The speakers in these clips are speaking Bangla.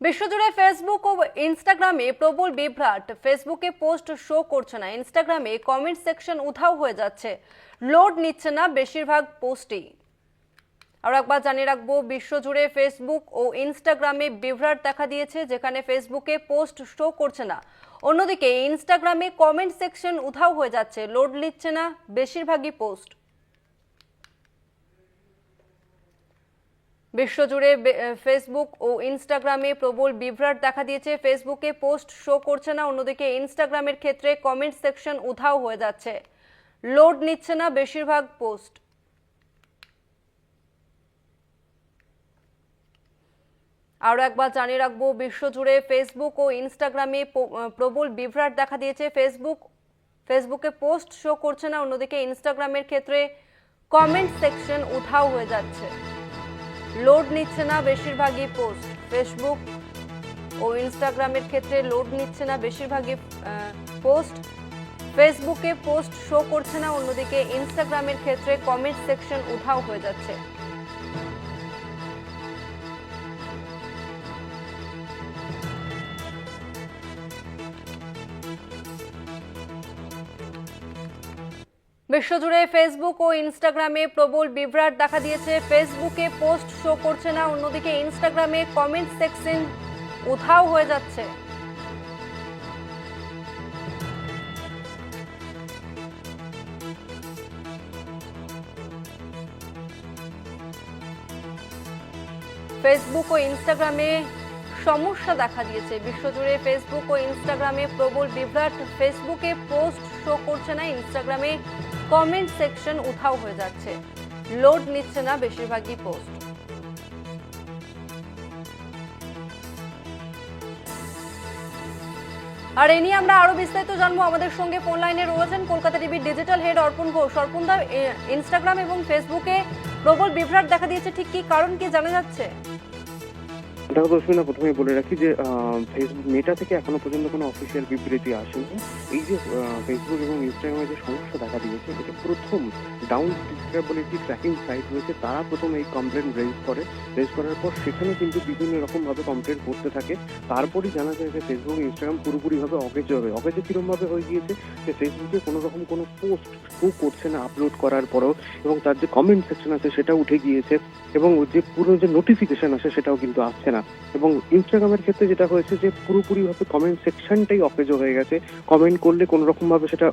বিশ্বজুড়ে ফেসবুক ও ইনস্টাগ্রামে প্রবল বিভ্রাট। ফেসবুকে পোস্ট শো করছে না ইনস্টাগ্রামে কমেন্ট সেকশন উধাও হয়ে যাচ্ছে। লোড নিচ্ছে না বেশিরভাগ পোস্টই আর একবার জানিয়ে রাখব, বিশ্বজুড়ে ফেসবুক ও ইনস্টাগ্রামে বিভ্রাট দেখা দিয়েছে, যেখানে ফেসবুকে পোস্ট শো করছে না। অন্যদিকে ইনস্টাগ্রামে কমেন্ট সেকশন উধাও হয়ে যাচ্ছে লোড নিচ্ছে না, বেশিরভাগই পোস্ট বিশ্বজুড়ে ফেসবুক ও ইনস্টাগ্রামে প্রবল বিভ্রাট দেখা দিয়েছে। ফেসবুকে পোস্ট শো করছে না, অন্যদিকে ইনস্টাগ্রামের ক্ষেত্রে কমেন্ট সেকশন উধাও হয়ে যাচ্ছে। লোড নিচ্ছে না বেশিরভাগ পোস্ট আরও একবার জানিয়ে রাখব, বিশ্বজুড়ে ফেসবুক ও ইনস্টাগ্রামে প্রবল বিভ্রাট দেখা দিয়েছে। ফেসবুক ফেসবুকে পোস্ট শো করছে না, অন্যদিকে ইনস্টাগ্রামের ক্ষেত্রে কমেন্ট সেকশন উধাও হয়ে যাচ্ছে। লোড নিচ্ছে না বেশিরভাগই পোস্ট। ফেসবুক ও ইনস্টাগ্রামের ক্ষেত্রে লোড নিচ্ছে না বেশিরভাগই পোস্ট। ফেসবুকে পোস্ট শো করছে না, অন্যদিকে ইনস্টাগ্রামের ক্ষেত্রে কমেন্ট সেকশন উধাও হয়ে যাচ্ছে। বিশ্বজুড়ে ফেসবুক ও ইনস্টাগ্রামে প্রবল বিভ্রাট দেখা দিয়েছে। ফেসবুকে পোস্ট শো করছে না, অন্যদিকে ইনস্টাগ্রামে কমেন্ট সেকশন উধাও হয়ে যাচ্ছে। ফেসবুক ও ইনস্টাগ্রামে সমস্যা দেখা দিয়েছে। বিশ্বজুড়ে ফেসবুক ও ইনস্টাগ্রামে প্রবল বিভ্রাট। ফেসবুকে পোস্ট শো করছে না ইনস্টাগ্রামে কমেন্ট সেকশন উঠাও হয়ে যাচ্ছে। লোড নিচ্ছে না বেশিরভাগই পোস্ট আর এ নিয়ে আমরা আরও বিস্তারিত জানব। আমাদের সঙ্গে ফোন লাইনে রয়েছেন কলকাতা টিভির ডিজিটাল হেড অর্পণ ঘোষ। অর্পণ দা ইনস্টাগ্রাম এবং ফেসবুকে প্রবল বিভ্রাট দেখা দিয়েছে। ঠিক কি কারণ কি জানা যাচ্ছে? দেখো দর্শনা প্রথমে বলে রাখি যে ফেসবুক মেটা থেকে এখনও পর্যন্ত কোনো অফিসিয়াল বিবৃতি আসেনি। এই যে ফেসবুক এবং ইনস্টাগ্রামে যে সমস্যা দেখা দিয়েছে এটা প্রথম ডাউন বলে একটি ট্র্যাকিং সাইট রয়েছে তারা প্রথম এই কমপ্লেন রেজ করে। রেজ করার পর সেখানে কিন্তু বিভিন্ন রকম ভাবে কমপ্লেন করতে থাকে। তারপরই জানা যায় যে ফেসবুক ইনস্টাগ্রাম পুরোপুরিভাবে অকেজো হবে। অকেজো কিরম হয়ে গিয়েছে যে ফেসবুকে কোনো রকম কোনো পোস্ট শো করছে না আপলোড করার পরেও, এবং তার যে কমেন্ট সেকশন আছে সেটা উঠে গিয়েছে, এবং যে পুরো যে নোটিফিকেশন আছে সেটাও কিন্তু আসছে না। এবং ইনস্টাগ্রামের ক্ষেত্রে যেটা হয়েছে যে পুরোপুরি ভাবে কমেন্ট সেকশনটাই অকেজো হয়ে গেছে। কমেন্ট করলে কোনো রকম ভাবে সেটা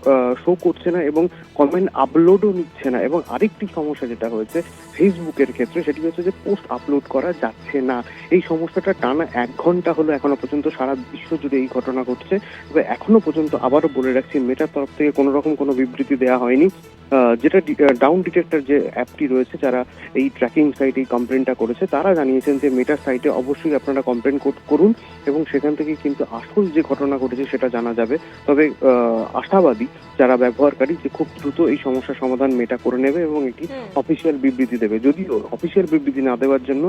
শো করছে না এবং কমেন্ট আপলোডও নিচ্ছে না। এবং আরেকটি সমস্যা যেটা হয়েছে ফেসবুকের ক্ষেত্রে সেটি হচ্ছে যে পোস্ট আপলোড করা যাচ্ছে না। এই সমস্যাটা টানা এক ঘণ্টা হলো এখনও পর্যন্ত সারা বিশ্ব জুড়ে এই ঘটনা ঘটছে। তবে এখনও পর্যন্ত আবারও বলে রাখছি মেটার তরফ থেকে কোনো রকম কোনো বিবৃতি দেওয়া হয়নি। যেটা ডাউন ডিটেক্টর যে অ্যাপটি রয়েছে, যারা এই ট্র্যাকিং সাইট এই কমপ্লেনটা করেছে, তারা জানিয়েছেন যে মেটার সাইটে অবশ্যই আপনারা কমপ্লেন করুন এবং সেখান থেকে কিন্তু আসল যে ঘটনা ঘটেছে সেটা জানা যাবে। তবে আশাবাদী যারা ব্যবহারকারী যে খুব দ্রুত এই সমস্যার সমাধান মেটা করে নেবে এবং এটি অফিসিয়াল বিবৃতি দেবে। যদিও অফিসিয়াল বিবৃতি না দেওয়ার জন্য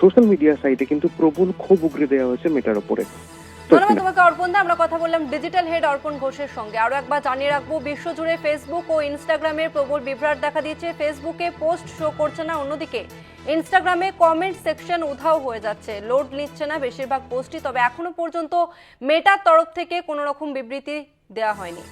সোশ্যাল মিডিয়া সাইটে কিন্তু প্রবল ক্ষোভ উগরে দেওয়া হয়েছে মেটার ওপরে ধন্যবাদ তোমাকে অর্পণ দা। আমরা কথা বললাম ডিজিটাল হেড অর্পণ ঘোষের সঙ্গে। আরও একবার জানিয়ে রাখব বিশ্বজুড়ে ফেসবুক ও ইনস্টাগ্রামের প্রবল বিভ্রাট দেখা দিয়েছে। ফেসবুকে পোস্ট শো করছে না অন্যদিকে ইনস্টাগ্রামে কমেন্ট সেকশন উধাও হয়ে যাচ্ছে। লোড নিচ্ছে না বেশিরভাগ পোস্টই তবে এখনও পর্যন্ত মেটার তরফ থেকে কোনো রকম বিবৃতি দেওয়া হয়নি।